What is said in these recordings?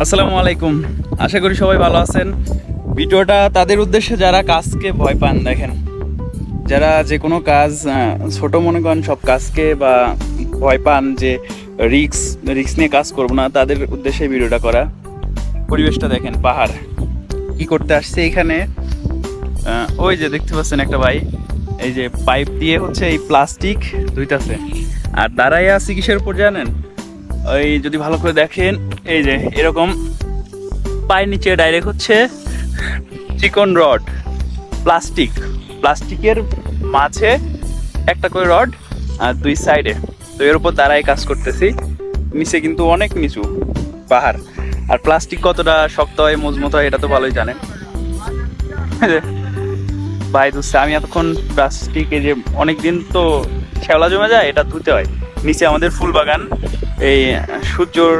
আসসালামু আলাইকুম। আশা করি সবাই ভালো আছেন। ভিডিওটা তাদের উদ্দেশ্যে যারা কাজকে ভয় পান, দেখেন। যারা যে কোনো কাজ ছোট মনে করেন সব কাজকে বা ভয় পান যে রিক্স রিক্স নিয়ে কাজ করব না, তাদের উদ্দেশ্যে ভিডিওটা করা। পরিবেশটা দেখেন, পাহাড়। কি করতে আসছে এখানে? ওই যে দেখতে পাচ্ছেন একটা ভাই। এই যে পাইপ দিয়ে হচ্ছে এই প্লাস্টিক ধুইতাছে। আর দাঁড়াই আছে কিসের উপর জানেন? ওই যদি ভালো করে দেখেন, এই যে এরকম পায়ের নিচে ডাইরেক্ট হচ্ছে চিকন রড প্লাস্টিক প্লাস্টিকের মাঝে একটা করে রড আর দুই সাইডে তো এর উপর দাঁড়াই কাজ করতেছি। নিচে কিন্তু অনেক নিচু পাহাড়। আর প্লাস্টিক কতটা শক্ত হয়, মজবুত হয়, এটা তো ভালোই জানেন। ভাই দুসে আমি এতক্ষণ প্লাস্টিক যে অনেক দিন তো শ্যাওলা জমে যায়, এটা ধুতে হয়। নিচে আমাদের ফুল বাগান এই সূর্যর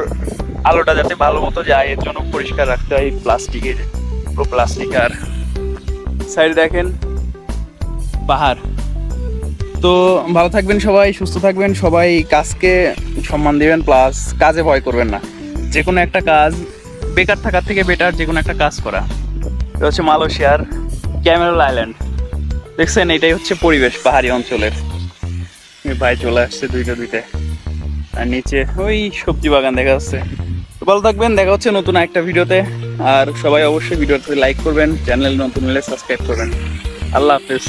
আলোটা যাতে ভালো মতো যায়, এর জন্য পরিষ্কার রাখতে হয় প্লাস্টিকের, পুরো প্লাস্টিক আর সাইড দেখেন, পাহাড়। তো ভালো থাকবেন সবাই, সুস্থ থাকবেন সবাই, কাজকে সম্মান দেবেন, প্লাস কাজে ভয় করবেন না। যে কোনো একটা কাজ, বেকার থাকার থেকে বেটার যে কোনো একটা কাজ করা। এটা হচ্ছে মালয়েশিয়ার ক্যামেরাল আইল্যান্ড। দেখছেন, এটাই হচ্ছে পরিবেশ পাহাড়ি অঞ্চলের। ভাই চলে আসছে দুইটা দুইটা। আর নিচে ওই সবজি বাগান দেখা যাচ্ছে। ভালো থাকবেন, দেখা হচ্ছে নতুন একটা ভিডিওতে। আর সবাই অবশ্যই ভিডিওতে লাইক করবেন, চ্যানেল নতুন হলে সাবস্ক্রাইব করবেন। আল্লাহ হাফেজ।